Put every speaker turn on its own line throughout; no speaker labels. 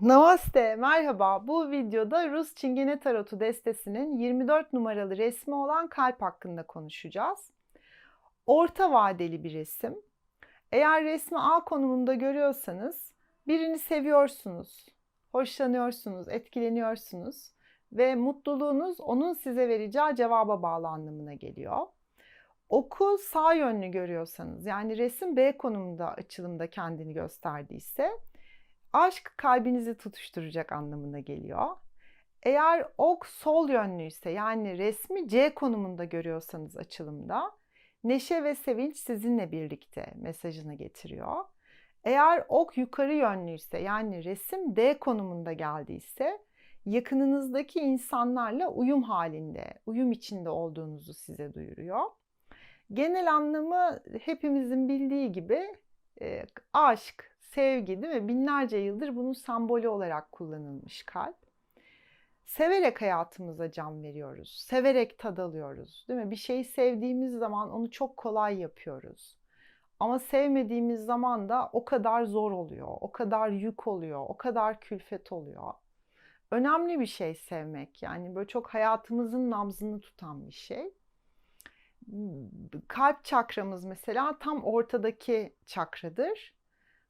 Namaste, merhaba. Bu videoda Rus Çingene Tarotu destesinin 24 numaralı resmi olan kalp hakkında konuşacağız. Orta vadeli bir resim. Eğer resmi A konumunda görüyorsanız birini seviyorsunuz, hoşlanıyorsunuz, etkileniyorsunuz ve mutluluğunuz onun size vereceği cevaba bağlı anlamına geliyor. Oku sağ yönlü görüyorsanız yani resim B konumunda açılımda kendini gösterdiyse aşk kalbinizi tutuşturacak anlamına geliyor. Eğer ok sol yönlüyse yani resmi C konumunda görüyorsanız açılımda neşe ve sevinç sizinle birlikte mesajını getiriyor. Eğer ok yukarı yönlüyse yani resim D konumunda geldiyse yakınınızdaki insanlarla uyum halinde, uyum içinde olduğunuzu size duyuruyor. Genel anlamı hepimizin bildiği gibi e, aşk, sevgi değil mi? Binlerce yıldır bunun sembolü olarak kullanılmış kalp. Severek hayatımıza can veriyoruz. Severek tad alıyoruz. Değil mi? Bir şeyi sevdiğimiz zaman onu çok kolay yapıyoruz. Ama sevmediğimiz zaman da o kadar zor oluyor, o kadar yük oluyor, o kadar külfet oluyor. Önemli bir şey sevmek. Yani böyle çok hayatımızın nabzını tutan bir şey. Kalp çakramız mesela tam ortadaki çakradır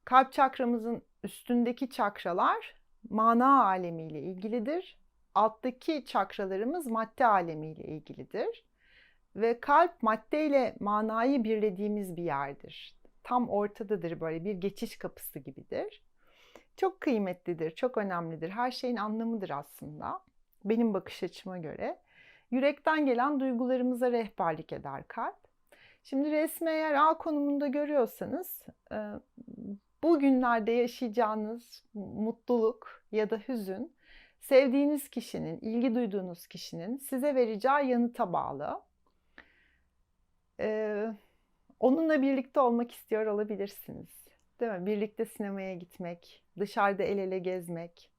Kalp çakramızın üstündeki çakralar mana alemiyle ilgilidir. Alttaki çakralarımız madde alemiyle ilgilidir. Ve kalp maddeyle manayı birlediğimiz bir yerdir. Tam ortadadır böyle bir geçiş kapısı gibidir. Çok kıymetlidir, çok önemlidir. Her şeyin anlamıdır aslında. Benim bakış açıma göre. Yürekten gelen duygularımıza rehberlik eder kalp. Şimdi resmi eğer A konumunda görüyorsanız bugünlerde yaşayacağınız mutluluk ya da hüzün sevdiğiniz kişinin, ilgi duyduğunuz kişinin size vereceği yanıta bağlı. Ee, onunla birlikte olmak istiyor olabilirsiniz. Değil mi? Birlikte sinemaya gitmek, dışarıda el ele gezmek,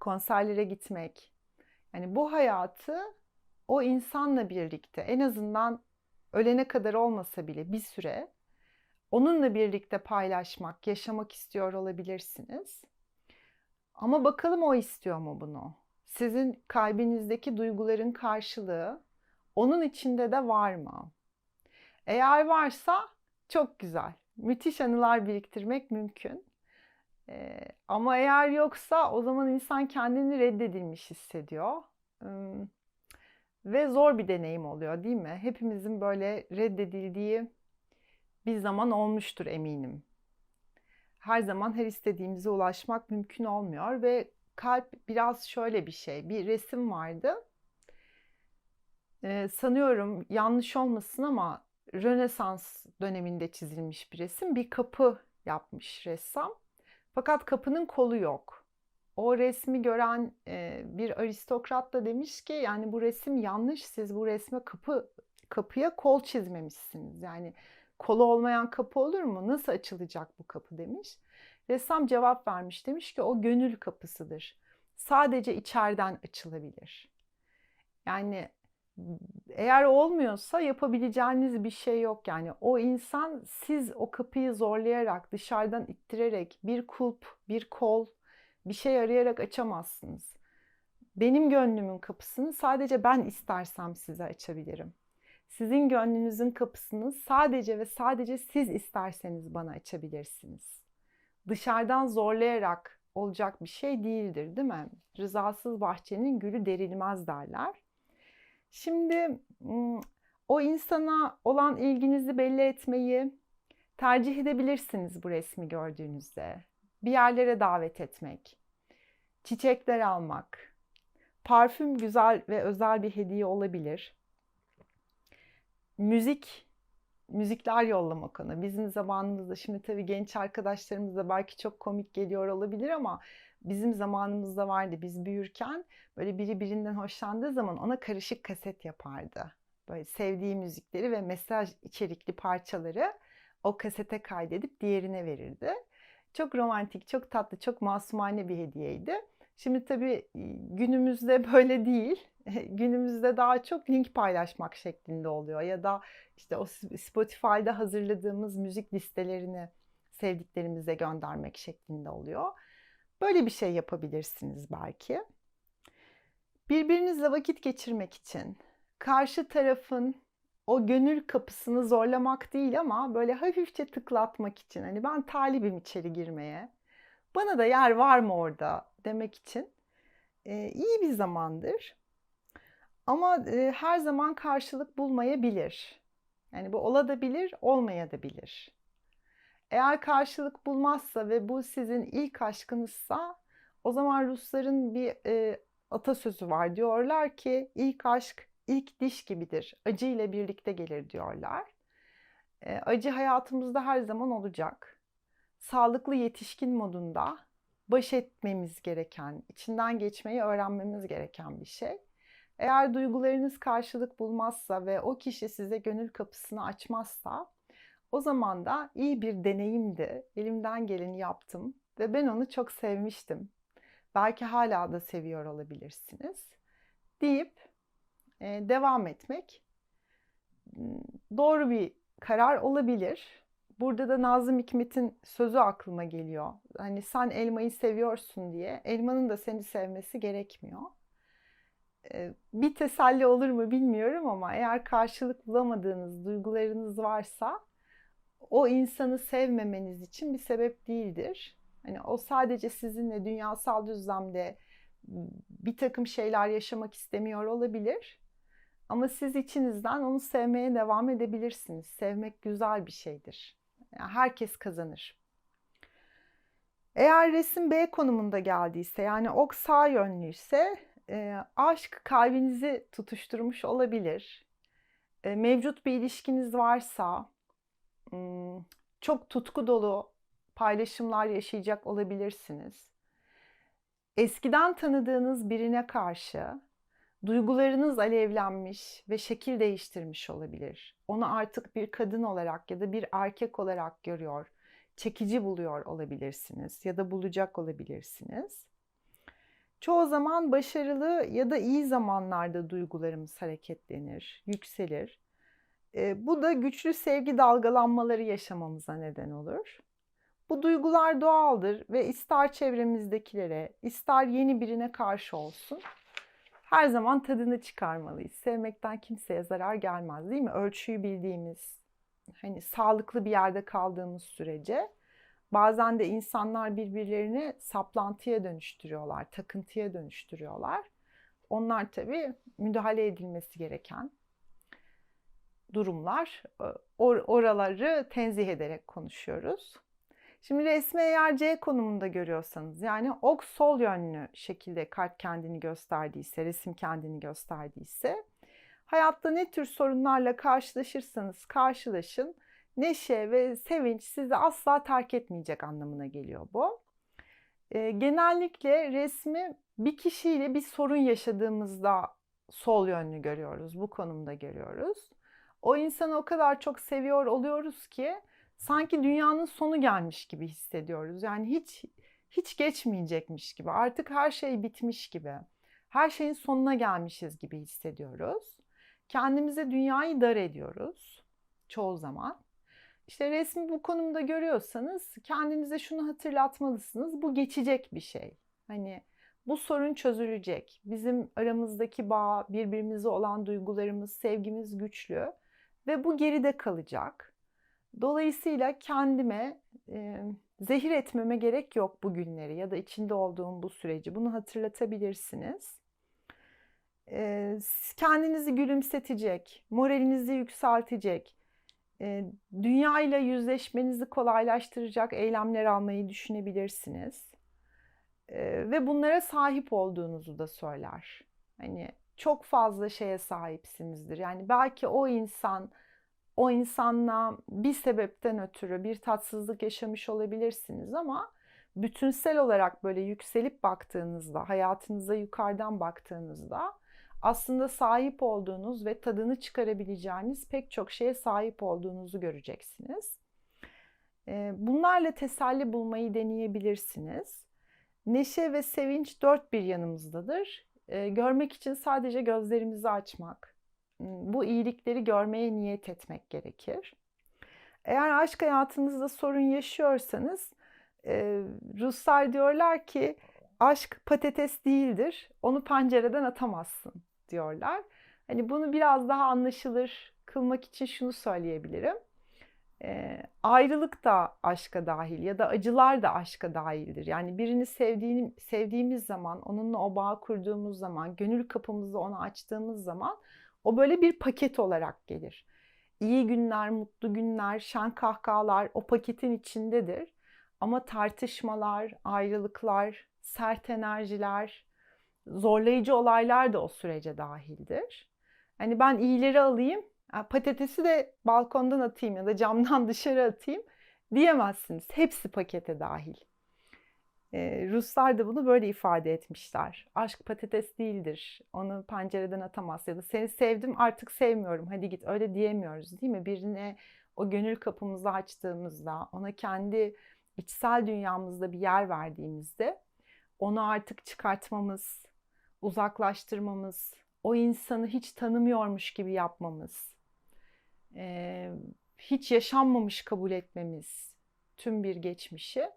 konserlere gitmek. Yani bu hayatı o insanla birlikte en azından ölene kadar olmasa bile bir süre onunla birlikte paylaşmak, yaşamak istiyor olabilirsiniz. Ama bakalım o istiyor mu bunu? Sizin kalbinizdeki duyguların karşılığı onun içinde de var mı? Eğer varsa çok güzel. Müthiş anılar biriktirmek mümkün. Ee, ama eğer yoksa o zaman insan kendini reddedilmiş hissediyor. Ee, ve zor bir deneyim oluyor değil mi? Hepimizin böyle reddedildiği bir zaman olmuştur eminim. Her zaman her istediğimize ulaşmak mümkün olmuyor ve kalp biraz şöyle bir şey. Bir resim vardı. Ee, sanıyorum yanlış olmasın ama Rönesans döneminde çizilmiş bir resim. Bir kapı yapmış ressam. Fakat kapının kolu yok. O resmi gören e, bir aristokrat da demiş ki yani bu resim yanlış. Siz bu resme kapı kapıya kol çizmemişsiniz. Yani kolu olmayan kapı olur mu? Nasıl açılacak bu kapı demiş. Ressam cevap vermiş demiş ki o gönül kapısıdır. Sadece içeriden açılabilir. Yani eğer olmuyorsa yapabileceğiniz bir şey yok yani. O insan siz o kapıyı zorlayarak, dışarıdan ittirerek bir kulp, bir kol, bir şey arayarak açamazsınız. Benim gönlümün kapısını sadece ben istersem size açabilirim. Sizin gönlünüzün kapısını sadece ve sadece siz isterseniz bana açabilirsiniz. Dışarıdan zorlayarak olacak bir şey değildir, değil mi? Rızasız bahçenin gülü derilmez derler. Şimdi o insana olan ilginizi belli etmeyi tercih edebilirsiniz bu resmi gördüğünüzde. Bir yerlere davet etmek, çiçekler almak, parfüm güzel ve özel bir hediye olabilir müzik müzikler yollamak ona. Bizim zamanımızda şimdi tabii genç arkadaşlarımızda belki çok komik geliyor olabilir ama bizim zamanımızda vardı. Biz büyürken böyle biri birinden hoşlandığı zaman ona karışık kaset yapardı. Böyle sevdiği müzikleri ve mesaj içerikli parçaları o kasete kaydedip diğerine verirdi. Çok romantik, çok tatlı, çok masumane bir hediyeydi. Şimdi tabii günümüzde böyle değil. Günümüzde daha çok link paylaşmak şeklinde oluyor ya da işte o Spotify'da hazırladığımız müzik listelerini sevdiklerimize göndermek şeklinde oluyor. Böyle bir şey yapabilirsiniz belki. Birbirinizle vakit geçirmek için karşı tarafın o gönül kapısını zorlamak değil ama böyle hafifçe tıklatmak için hani ben talibim içeri girmeye. Bana da yer var mı orada demek için iyi bir zamandır. Ama e, her zaman karşılık bulmayabilir. Yani bu olabilir, olmayabilir. Eğer karşılık bulmazsa ve bu sizin ilk aşkınızsa o zaman Rusların bir e, atasözü var. Diyorlar ki ilk aşk ilk diş gibidir. Acı ile birlikte gelir diyorlar. E, acı hayatımızda her zaman olacak. Sağlıklı yetişkin modunda baş etmemiz gereken, içinden geçmeyi öğrenmemiz gereken bir şey. Eğer duygularınız karşılık bulmazsa ve o kişi size gönül kapısını açmazsa o zaman da iyi bir deneyimdi. Elimden geleni yaptım ve ben onu çok sevmiştim. Belki hala da seviyor olabilirsiniz. Deyip e, devam etmek doğru bir karar olabilir. Burada da Nazım Hikmet'in sözü aklıma geliyor. Hani sen elmayı seviyorsun diye elmanın da seni sevmesi gerekmiyor. Bir teselli olur mu bilmiyorum ama eğer karşılık bulamadığınız duygularınız varsa o insanı sevmemeniz için bir sebep değildir. Hani o sadece sizinle dünyasal düzlemde bir takım şeyler yaşamak istemiyor olabilir. Ama siz içinizden onu sevmeye devam edebilirsiniz. Sevmek güzel bir şeydir. Yani herkes kazanır. Eğer resim B konumunda geldiyse yani ok sağ yönlüyse e, aşk kalbinizi tutuşturmuş olabilir. E, mevcut bir ilişkiniz varsa çok tutku dolu paylaşımlar yaşayacak olabilirsiniz. Eskiden tanıdığınız birine karşı duygularınız alevlenmiş ve şekil değiştirmiş olabilir. Onu artık bir kadın olarak ya da bir erkek olarak görüyor, çekici buluyor olabilirsiniz ya da bulacak olabilirsiniz. Çoğu zaman başarılı ya da iyi zamanlarda duygularımız hareketlenir, yükselir. E, bu da güçlü sevgi dalgalanmaları yaşamamıza neden olur. Bu duygular doğaldır ve ister çevremizdekilere, ister yeni birine karşı olsun her zaman tadını çıkarmalıyız. Sevmekten kimseye zarar gelmez değil mi? Ölçüyü bildiğimiz, hani sağlıklı bir yerde kaldığımız sürece bazen de insanlar birbirlerini saplantıya dönüştürüyorlar, takıntıya dönüştürüyorlar. Onlar tabii müdahale edilmesi gereken durumlar. Or oraları tenzih ederek konuşuyoruz. Şimdi resmi eğer C konumunda görüyorsanız yani ok sol yönlü şekilde kart kendini gösterdiyse, resim kendini gösterdiyse hayatta ne tür sorunlarla karşılaşırsanız karşılaşın neşe ve sevinç sizi asla terk etmeyecek anlamına geliyor bu. E, genellikle resmi bir kişiyle bir sorun yaşadığımızda sol yönlü görüyoruz, bu konumda görüyoruz. O insanı o kadar çok seviyor oluyoruz ki sanki dünyanın sonu gelmiş gibi hissediyoruz. Yani hiç hiç geçmeyecekmiş gibi. Artık her şey bitmiş gibi. Her şeyin sonuna gelmişiz gibi hissediyoruz. Kendimize dünyayı dar ediyoruz çoğu zaman. İşte resmi bu konumda görüyorsanız kendinize şunu hatırlatmalısınız. Bu geçecek bir şey. Hani bu sorun çözülecek. Bizim aramızdaki bağ, birbirimize olan duygularımız, sevgimiz güçlü ve bu geride kalacak. Dolayısıyla kendime e, zehir etmeme gerek yok bu günleri ya da içinde olduğum bu süreci. Bunu hatırlatabilirsiniz. E, kendinizi gülümsetecek, moralinizi yükseltecek, dünya ile yüzleşmenizi kolaylaştıracak eylemler almayı düşünebilirsiniz. Ve bunlara sahip olduğunuzu da söyler. Hani çok fazla şeye sahipsinizdir. Yani belki o insan o insanla bir sebepten ötürü bir tatsızlık yaşamış olabilirsiniz ama bütünsel olarak böyle yükselip baktığınızda, hayatınıza yukarıdan baktığınızda aslında sahip olduğunuz ve tadını çıkarabileceğiniz pek çok şeye sahip olduğunuzu göreceksiniz. Bunlarla teselli bulmayı deneyebilirsiniz. Neşe ve sevinç dört bir yanımızdadır. Görmek için sadece gözlerimizi açmak, bu iyilikleri görmeye niyet etmek gerekir. Eğer aşk hayatınızda sorun yaşıyorsanız Ee, Ruslar diyorlar ki aşk patates değildir. Onu pencereden atamazsın diyorlar. Hani bunu biraz daha anlaşılır kılmak için şunu söyleyebilirim. E, ayrılık da aşka dahil ya da acılar da aşka dahildir. Yani birini sevdiğini, sevdiğimiz zaman, onunla o bağ kurduğumuz zaman, gönül kapımızı ona açtığımız zaman o böyle bir paket olarak gelir. İyi günler, mutlu günler, şen kahkahalar o paketin içindedir. Ama tartışmalar, ayrılıklar, sert enerjiler, zorlayıcı olaylar da o sürece dahildir. Hani ben iyileri alayım, patatesi de balkondan atayım ya da camdan dışarı atayım diyemezsiniz. Hepsi pakete dahil. Ruslar da bunu böyle ifade etmişler. Aşk patates değildir. Onu pencereden atamaz ya da seni sevdim artık sevmiyorum. Hadi git öyle diyemiyoruz değil mi? Birine o gönül kapımızı açtığımızda, ona kendi içsel dünyamızda bir yer verdiğimizde onu artık çıkartmamız, uzaklaştırmamız, o insanı hiç tanımıyormuş gibi yapmamız, hiç yaşanmamış kabul etmemiz tüm bir geçmişi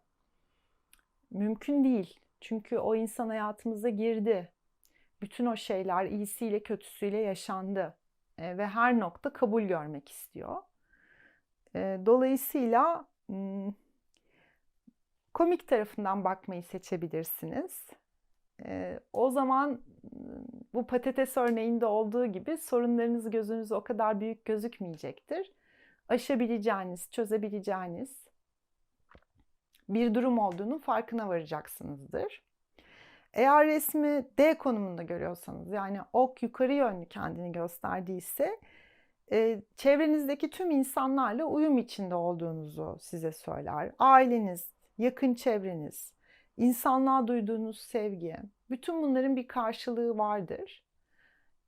mümkün değil. Çünkü o insan hayatımıza girdi. Bütün o şeyler iyisiyle kötüsüyle yaşandı ve her nokta kabul görmek istiyor. Dolayısıyla komik tarafından bakmayı seçebilirsiniz. O zaman bu patates örneğinde olduğu gibi sorunlarınız gözünüze o kadar büyük gözükmeyecektir. Aşabileceğiniz, çözebileceğiniz bir durum olduğunun farkına varacaksınızdır. Eğer resmi D konumunda görüyorsanız yani ok yukarı yönlü kendini gösterdiyse çevrenizdeki tüm insanlarla uyum içinde olduğunuzu size söyler. Aileniz, yakın çevreniz, insanlığa duyduğunuz sevgi, bütün bunların bir karşılığı vardır.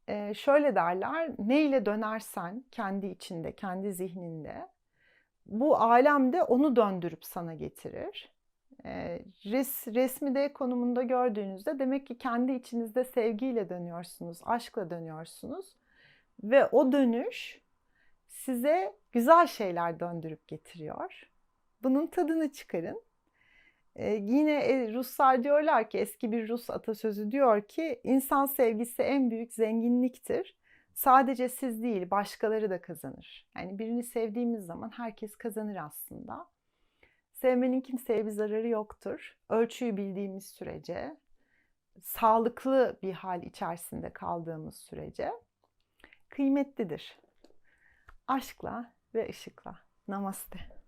Ee, şöyle derler, ne ile dönersen kendi içinde, kendi zihninde, bu alemde onu döndürüp sana getirir. Ee, res, resmi de konumunda gördüğünüzde demek ki kendi içinizde sevgiyle dönüyorsunuz, aşkla dönüyorsunuz. Ve o dönüş size güzel şeyler döndürüp getiriyor. Bunun tadını çıkarın. Yine e, Ruslar diyorlar ki eski bir Rus atasözü diyor ki insan sevgisi en büyük zenginliktir. Sadece siz değil başkaları da kazanır. Yani birini sevdiğimiz zaman herkes kazanır aslında. Sevmenin kimseye bir zararı yoktur. Ölçüyü bildiğimiz sürece, sağlıklı bir hal içerisinde kaldığımız sürece kıymetlidir. Aşkla ve ışıkla. Namaste.